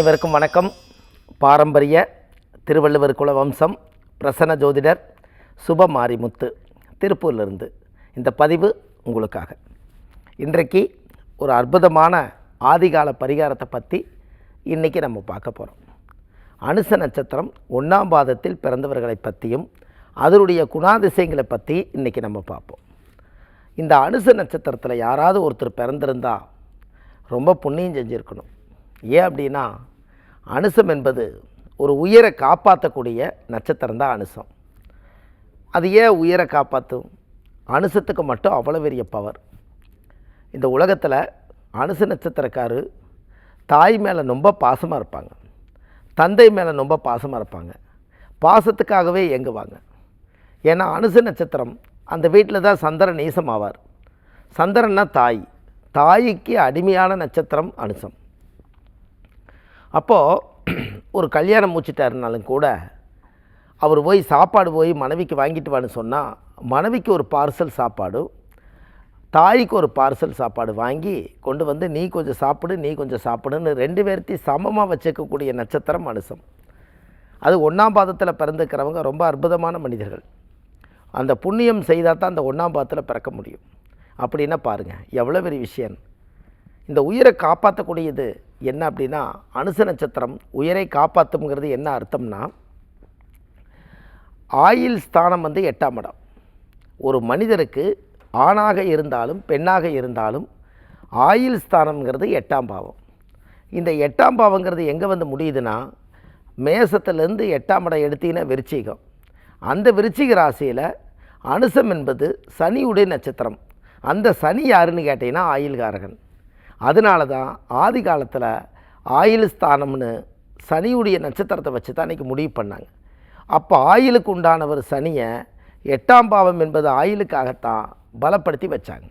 அனைவருக்கும் வணக்கம். பாரம்பரிய திருவள்ளுவர் குல வம்சம் பிரசன்ன ஜோதிடர் சுப மாரிமுத்து திருப்பூர்லேருந்து இந்த பதிவு உங்களுக்காக. இன்றைக்கு ஒரு அற்புதமான ஆதிகால பரிகாரத்தை பற்றி இன்றைக்கி நம்ம பார்க்க போகிறோம் அனுச நட்சத்திரம் ஒன்றாம் பாதத்தில் பிறந்தவர்களை பற்றியும் அதனுடைய குணாதிசயங்களை பற்றி இன்றைக்கி நம்ம பார்ப்போம். இந்த அனுச நட்சத்திரத்தில் யாராவது ஒருத்தர் பிறந்திருந்தால் ரொம்ப புண்ணியம் செஞ்சுருக்கணும். ஏன் அப்படின்னா அனுசம் என்பது ஒரு உயிரை காப்பாற்றக்கூடிய நட்சத்திரம் தான் அனுசம். அது ஏன் உயிரை காப்பாற்றும்? அனுசத்துக்கு மட்டும் அவ்வளோ பெரிய பவர் இந்த உலகத்தில் அனுச நட்சத்திரக்காரு தாய் மேலே ரொம்ப பாசமாக இருப்பாங்க. தந்தை மேலே ரொம்ப பாசமாக இருப்பாங்க. பாசத்துக்காகவே இயங்குவாங்க. ஏன்னா அனுச நட்சத்திரம் அந்த வீட்டில் தான் சந்திரன் நீசமாவார். சந்திரன்னா தாய். தாய்க்கு அடிமையான நட்சத்திரம் அனுசம். அப்போது ஒரு கல்யாணம் முடிச்சிட்டாருனாலும் கூட அவர் போய் சாப்பாடு போய் மனைவிக்கு வாங்கிட்டு வான்னு சொன்னால் மனைவிக்கு ஒரு பார்சல் சாப்பாடு தாய்க்கு ஒரு பார்சல் சாப்பாடு வாங்கி கொண்டு வந்து நீ கொஞ்சம் சாப்பிடு நீ கொஞ்சம் சாப்பிடுன்னு ரெண்டு பேர்த்தையும் சமமாக வச்சுக்கக்கூடிய நட்சத்திரம் அனுசம் அது ஒன்றாம் பாதத்தில் பிறந்துக்கிறவங்க ரொம்ப அற்புதமான மனிதர்கள். அந்த புண்ணியம் செய்தால் தான் அந்த ஒன்றாம் பாதத்தில் பிறக்க முடியும். அப்படின்னா பாருங்கள் எவ்வளோ பெரிய விஷயம். இந்த உயிரை காப்பாற்றக்கூடியது என்ன அப்படின்னா அனுச நட்சத்திரம் உயிரை காப்பாற்றுங்கிறது என்ன அர்த்தம்னா ஆயில் ஸ்தானம் வந்து எட்டாம் இடம். ஒரு மனிதருக்கு ஆணாக இருந்தாலும் பெண்ணாக இருந்தாலும் ஆயில் ஸ்தானம்ங்கிறது எட்டாம் பாவம். இந்த எட்டாம் பாவங்கிறது எங்கே வந்து முடியுதுன்னா மேசத்துலேருந்து எட்டாம் இடம் எடுத்தீங்கன்னா விருச்சிகம். அந்த விருச்சிக ராசியில் அனுசம் என்பது சனியுடைய நட்சத்திரம். அந்த சனி யாருன்னு கேட்டிங்கன்னா ஆயில்காரகன். அதனால தான் ஆதி காலத்தில் ஆயில் ஸ்தானம்னு சனியுடைய நட்சத்திரத்தை வச்சு தான் அன்றைக்கி முடிவு பண்ணாங்க. அப்போ ஆயிலுக்கு உண்டானவர் சனியை எட்டாம் பாவம் என்பது ஆயிலுக்காகத்தான் பலப்படுத்தி வச்சாங்க.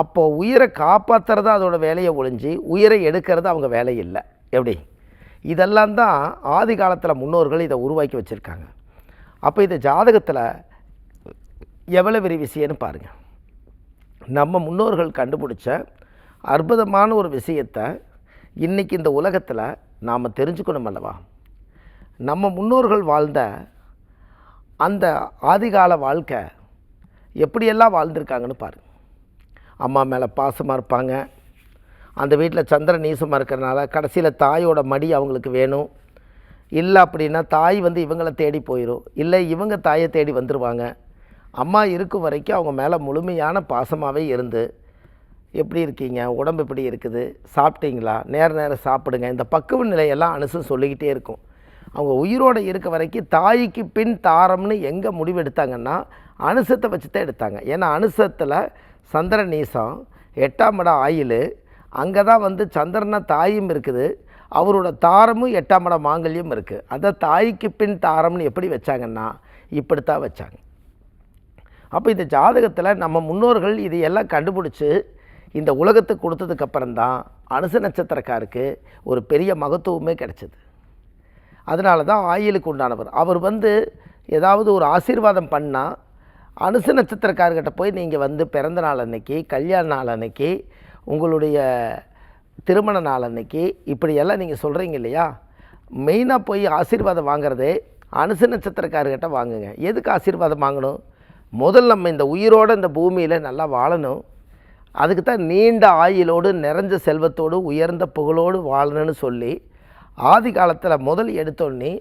அப்போது உயிரை காப்பாற்றுறது அதோட வேலையை ஒழிஞ்சு உயிரை எடுக்கிறது அவங்க வேலை இல்லை எப்படி? இதெல்லாம் தான் ஆதி காலத்தில் முன்னோர்கள் இதை உருவாக்கி வச்சுருக்காங்க. அப்போ இது ஜாதகத்தில் எவ்வளோ பெரிய விஷயம்னு பாருங்கள் நம்ம முன்னோர்கள் கண்டுபிடிச்ச அற்புதமான ஒரு விஷயத்தை இன்றைக்கி இந்த உலகத்தில் நாம் தெரிஞ்சுக்கணும் அல்லவா? நம்ம முன்னோர்கள் வாழ்ந்த அந்த ஆதிகால வாழ்க்கை எப்படியெல்லாம் வாழ்ந்திருக்காங்கன்னு பாருங்க. அம்மா மேலே பாசமாக இருப்பாங்க. அந்த வீட்டில் சந்திர நீசமாக இருக்கிறனால கடைசியில் தாயோட மடி அவங்களுக்கு வேணும். இல்லை அப்படின்னா தாய் வந்து இவங்களை தேடி போயிடும் இல்லை இவங்க தாயை தேடி வந்துடுவாங்க அம்மா இருக்கும் வரைக்கும் அவங்க மேலே முழுமையான பாசமாகவே இருந்து எப்படி இருக்கீங்க? உடம்பு எப்படி இருக்குது? சாப்பிட்டீங்களா? நேர நேரம் சாப்பிடுங்க. இந்த பக்குவ நிலையெல்லாம் அனுசம் சொல்லிக்கிட்டே இருக்கும். அவங்க உயிரோடு இருக்க வரைக்கும் தாய்க்கு பின் தாரம்னு எங்கே முடிவெடுத்தாங்கன்னா அனுசத்தை வச்சு தான் எடுத்தாங்க. ஏன்னா அனுசத்தில் சந்திர நீசம் எட்டாம் இடம் ஆயில் அங்கே தான் வந்து சந்திரனை தாயும் இருக்குது. அவரோட தாரமும் எட்டாம் இடம் மாங்கல்யம் இருக்குது அதை தாய்க்கு பின் தாரம்னு எப்படி வச்சாங்கன்னா இப்படித்தான் வச்சாங்க. அப்போ இந்த ஜாதகத்தில் நம்ம முன்னோர்கள் இதையெல்லாம் கண்டுபிடிச்சி இந்த உலகத்துக்கு கொடுத்ததுக்கப்புறம் தான் அனுச நட்சத்திரக்காருக்கு ஒரு பெரிய மகத்துவமே கிடைச்சது. அதனால தான் ஆயிலுக்கு உண்டானவர். அவர் வந்து ஏதாவது ஒரு ஆசீர்வாதம் பண்ணால் அனுச நட்சத்திரக்காரர்கிட்ட போய் நீங்கள் வந்து பிறந்த நாள் அன்னைக்கு கல்யாண நாள் அன்னைக்கு உங்களுடைய திருமண நாள் அன்னைக்கு இப்படியெல்லாம் நீங்கள் சொல்கிறீங்க இல்லையா? மெயினாக போய் ஆசீர்வாதம் வாங்குறதே அனுச நட்சத்திரக்காரர்கிட்ட வாங்குங்க. எதுக்கு ஆசீர்வாதம் வாங்கணும்? முதல்ல நம்ம இந்த உயிரோடு இந்த பூமியில் நல்லா வாழணும். அதுக்கு தான் நீண்ட ஆயுளோடு நிறைஞ்ச செல்வத்தோடு உயர்ந்த புகழோடு வாழணும்னு சொல்லி ஆதி காலத்தில் முதல் எடுத்தோன்னே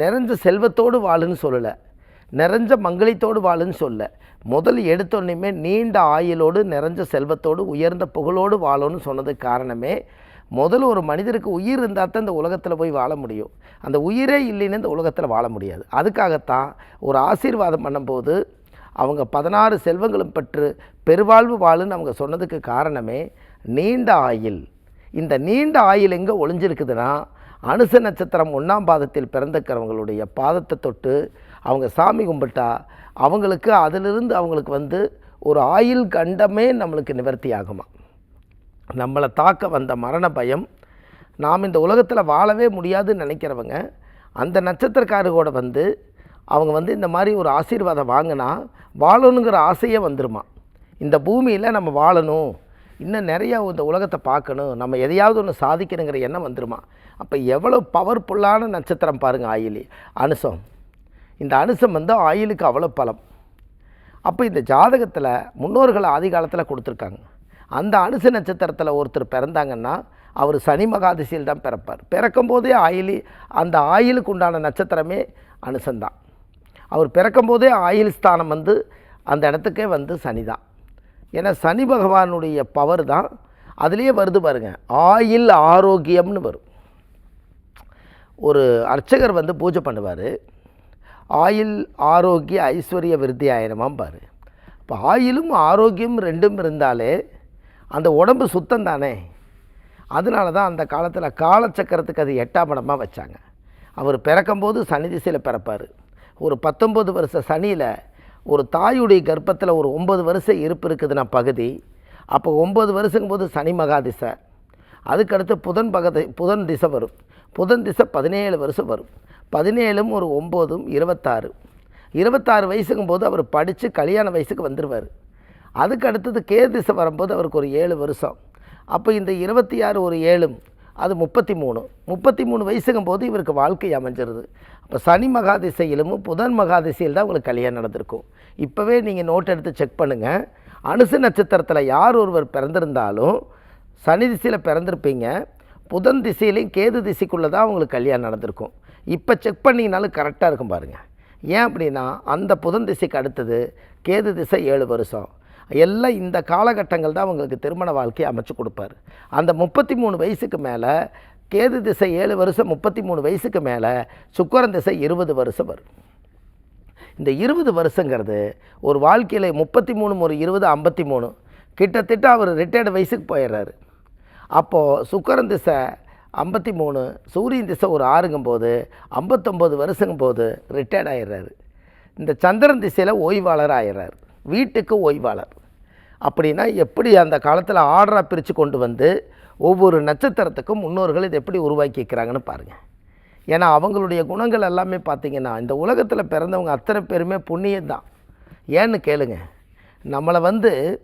நிறைஞ்ச செல்வத்தோடு வாழுன்னு சொல்லலை. நிறைஞ்ச மங்களித்தோடு வாழுன்னு சொல்ல முதல் எடுத்தோடனேமே நீண்ட ஆயுளோடு நிறைஞ்ச செல்வத்தோடு உயர்ந்த புகழோடு வாழணும்னு சொன்னதுக்கு காரணமே முதல்ல ஒரு மனிதருக்கு உயிர் இருந்தால் தான் இந்த உலகத்தில் போய் வாழ முடியும். அந்த உயிரே இல்லைன்னு இந்த உலகத்தில் வாழ முடியாது. அதுக்காகத்தான் ஒரு ஆசீர்வாதம் பண்ணும்போது அவங்க பதினாறு செல்வங்களும் பெற்று பெருவாழ்வு வாழுன்னு அவங்க சொன்னதுக்கு காரணமே நீண்ட ஆயில் இந்த நீண்ட ஆயில் எங்கே ஒளிஞ்சிருக்குதுன்னா அனுச நட்சத்திரம் ஒன்றாம் பாதத்தில் பிறந்துக்கிறவங்களுடைய பாதத்தை தொட்டு அவங்க சாமி கும்பிட்டா அவங்களுக்கு அதிலிருந்து அவங்களுக்கு வந்து ஒரு ஆயில் கண்டமே நம்மளுக்கு நிவர்த்தி ஆகுமா? நம்மளை தாக்க வந்த மரண பயம் நாம் இந்த உலகத்தில் வாழவே முடியாதுன்னு நினைக்கிறவங்க அந்த நட்சத்திரக்காரரோட வந்து அவங்க வந்து இந்த மாதிரி ஒரு ஆசீர்வாதம் வாங்கினா வாழணுங்கிற ஆசையே வந்துருமா? இந்த பூமியில் நம்ம வாழணும். இன்னும் நிறையா இந்த உலகத்தை பார்க்கணும். நம்ம எதையாவது ஒன்று சாதிக்கணுங்கிற எண்ணம் வந்துருமா? அப்போ எவ்வளோ பவர்ஃபுல்லான நட்சத்திரம் பாருங்கள் ஆயிலி. அனுசம். இந்த அனுசம் வந்து ஆயிலுக்கு அவ்வளோ பலம். அப்போ இந்த ஜாதகத்தில் முன்னோர்கள் ஆதி காலத்தில் கொடுத்துருக்காங்க. அந்த அனுச நட்சத்திரத்தில் ஒருத்தர் பிறந்தாங்கன்னா அவர் சனி மகாதிசையில் தான் பிறப்பார் பிறக்கும்போதே ஆயிலி அந்த ஆயிலுக்கு உண்டான நட்சத்திரமே அனுசந்தான். அவர் பிறக்கும்போதே ஆயில் ஸ்தானம் வந்து அந்த இடத்துக்கே வந்து சனி தான். ஏன்னா சனி பகவானுடைய பவர் தான். அதுலேயே வருது பாருங்க ஆயில் ஆரோக்கியம்னு வரும். ஒரு அர்ச்சகர் வந்து பூஜை பண்ணுவார். ஆயில் ஆரோக்கிய ஐஸ்வர்ய விருத்தி ஆயிரமாம் பாரு. இப்போ ஆயிலும் ஆரோக்கியம் ரெண்டும் இருந்தாலே அந்த உடம்பு சுத்தம் தானே. அதனால தான் அந்த காலத்தில் காலச்சக்கரத்துக்கு அது எட்டாம் இடமாக வச்சாங்க. அவர் பிறக்கும்போது சனி திசையில் பிறப்பார். ஒரு பத்தொம்பது வருஷ சனியில் ஒரு தாயுடைய கர்ப்பத்தில் ஒரு ஒம்பது வருஷம் இருப்பு இருக்குதுன்னா பகுதி. அப்போ ஒம்பது வருஷங்கும் போது சனி மகாதிசை. அதுக்கடுத்து புதன் பகதி புதன் திசை வரும். புதன் திசை பதினேழு வருஷம் வரும். பதினேழும் ஒரு ஒம்போதும் இருபத்தாறு. இருபத்தாறு வயசுக்கும் போது அவர் படித்து கல்யாண வயசுக்கு வந்துடுவார் அதுக்கு அடுத்தது கே திசை வரும்போது அவருக்கு ஒரு ஏழு வருஷம். அப்போ இந்த இருபத்தி ஆறு ஒரு ஏழும் அது முப்பத்தி மூணு முப்பத்தி மூணு வயசுக்கும் போது இவருக்கு வாழ்க்கை அமைஞ்சிருது. அப்போ சனி மகாதிசையிலும் புதன் மகாதிசையில் தான் உங்களுக்கு கல்யாணம் நடந்திருக்கும். இப்போவே நீங்கள் நோட் எடுத்து செக் பண்ணுங்கள் அனுசு நட்சத்திரத்தில் யார் ஒருவர் பிறந்திருந்தாலும் சனி திசையில் பிறந்திருப்பீங்க. புதன் திசையிலையும் கேது திசைக்குள்ளே தான் உங்களுக்கு கல்யாணம் நடந்திருக்கும். இப்போ செக் பண்ணிங்கனாலும் கரெக்டாக இருக்கும் பாருங்கள் ஏன் அப்படின்னா அந்த புதன் திசைக்கு அடுத்தது கேது திசை ஏழு வருஷம். எல்லாம் இந்த காலகட்டங்கள் தான் அவங்களுக்கு திருமண வாழ்க்கையை அமைச்சு கொடுப்பாரு. அந்த முப்பத்தி மூணு வயசுக்கு மேலே கேது திசை ஏழு வருஷம் முப்பத்தி மூணு வயசுக்கு மேலே சுக்கரன் திசை இருபது வருஷம் வரும். இந்த இருபது வருஷங்கிறது ஒரு வாழ்க்கையில் முப்பத்தி மூணு ஒரு இருபது ஐம்பத்தி மூணு கிட்டத்தட்ட அவர் ரிட்டையர்டு வயசுக்கு போயிடுறாரு. அப்போது சுக்கரன் திசை ஐம்பத்தி மூணு சூரியன் திசை ஒரு ஆறுங்கும்போது ஐம்பத்தொம்போது வருஷங்கும் போது ரிட்டையர்ட் ஆயிடுறாரு. இந்த சந்திரன் திசையில் ஓய்வாளர் ஆயிடுறாரு. வீட்டுக்கு ஓய்வாளர். அப்படின்னா எப்படி அந்த காலத்தில் ஆர்டராக பிரித்து கொண்டு வந்து ஒவ்வொரு நட்சத்திரத்துக்கும் முன்னோர்கள் இதை எப்படி உருவாக்கிக்கிறாங்கன்னு பாருங்கள் ஏன்னா அவங்களுடைய குணங்கள் எல்லாமே பார்த்திங்கன்னா இந்த உலகத்தில் பிறந்தவங்க அத்தனை பேருமே புண்ணியம் தான் ஏன்னு கேளுங்க. நம்மளை வந்து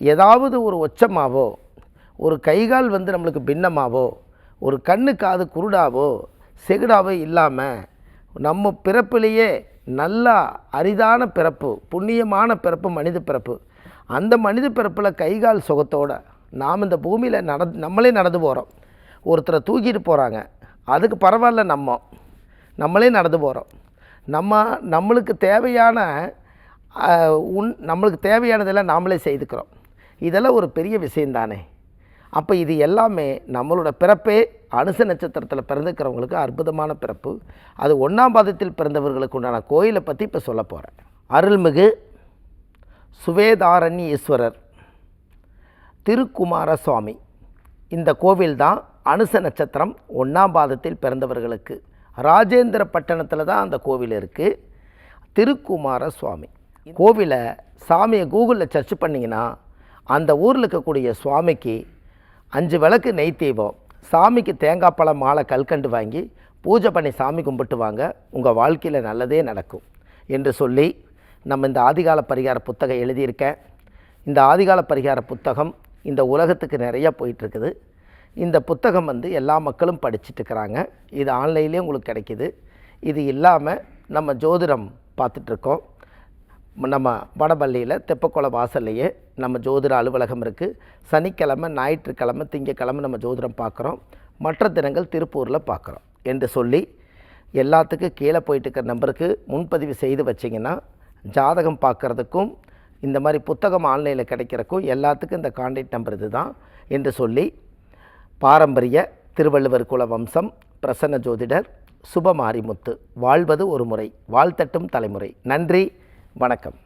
ஏதாவது ஒரு ஒச்சமாவோ ஒரு கைகால் வந்து நம்மளுக்கு பின்னமாவோ ஒரு கண்ணு காது குருடாவோ செகுடாவோ இல்லாமல் நம்ம பிறப்பிலேயே நல்லா அரிதான பிறப்பு புண்ணியமான பிறப்பு மனித பிறப்பு அந்த மனித பிறப்பில் கைகால் சுகத்தோட நாம் இந்த பூமியில் நட நம்மளே நடந்து போகிறோம் ஒருத்தரை தூக்கிட்டு போகிறாங்க அதுக்கு பரவாயில்ல நம்ம. நம்மளே நடந்து போகிறோம் நம்ம நம்மளுக்கு தேவையான உன் நம்மளுக்கு தேவையானதெல்லாம் நாமளே செய்துக்கிறோம். இதெல்லாம் ஒரு பெரிய விஷயந்தானே அப்போ இது எல்லாமே நம்மளோட பிறப்பே அனுச நட்சத்திரத்தில் பிறந்துக்கிறவங்களுக்கு அற்புதமான பிறப்பு. அது ஒன்றாம் பாதத்தில் பிறந்தவர்களுக்கு உண்டான கோயிலை பற்றி இப்போ சொல்ல போகிறேன் அருள்மிகு சுவேதாரண்யேஸ்வரர் திருக்குமாரசுவாமி. திருக்குமார சுவாமி இந்த கோவில் தான் அனுச நட்சத்திரம் ஒன்றாம் பாதத்தில் பிறந்தவர்களுக்கு. ராஜேந்திர பட்டணத்தில் தான் அந்த கோவில் இருக்குது திருக்குமார சுவாமி கோவிலை சாமியை கூகுளில் சர்ச் பண்ணிங்கன்னா அந்த ஊரில் இருக்கக்கூடிய சுவாமிக்கு அஞ்சு விளக்கு நெய் தீபம் சாமிக்கு தேங்காய் பழம் மாலை கல்கண்டு வாங்கி பூஜை பண்ணி சாமி கும்பிட்டு வாங்க. உங்கள் வாழ்க்கையில் நல்லதே நடக்கும் என்று சொல்லி நம்ம இந்த ஆதிகால பரிகார புத்தகம் எழுதியிருக்கேன். இந்த ஆதிகால பரிகார புத்தகம் இந்த உலகத்துக்கு நிறையா போயிட்டுருக்குது. இந்த புத்தகம் வந்து எல்லா மக்களும் படிச்சுட்டு இருக்கிறாங்க இது ஆன்லைன்லேயே உங்களுக்கு கிடைக்கிது. இது இல்லாமல் நம்ம ஜோதிடம் பார்த்துட்ருக்கோம் நம்ம வடபள்ளியில் தெப்பக்குள வாசல்லையே நம்ம ஜோதிட அலுவலகம் இருக்குது சனிக்கிழமை ஞாயிற்றுக்கிழமை திங்கக்கிழமை நம்ம ஜோதிடம் பார்க்குறோம். மற்ற தினங்கள் திருப்பூரில் பார்க்குறோம். என்று சொல்லி எல்லாத்துக்கும் கீழே போயிட்டு இருக்கிற நம்பருக்கு முன்பதிவு செய்து வச்சிங்கன்னா ஜாதகம் பார்க்குறதுக்கும் இந்த மாதிரி புத்தகம் ஆன்லைனில் கிடைக்கிறக்கும் எல்லாத்துக்கும் இந்த காண்டாக்ட் நம்பர் இது தான் என்று சொல்லி பாரம்பரிய திருவள்ளுவர் குல வம்சம் பிரசன்ன ஜோதிடர் சுபமாரிமுத்து. வாழ்வது ஒரு முறை வாழ்த்தட்டும் தலைமுறை. நன்றி வணக்கம்.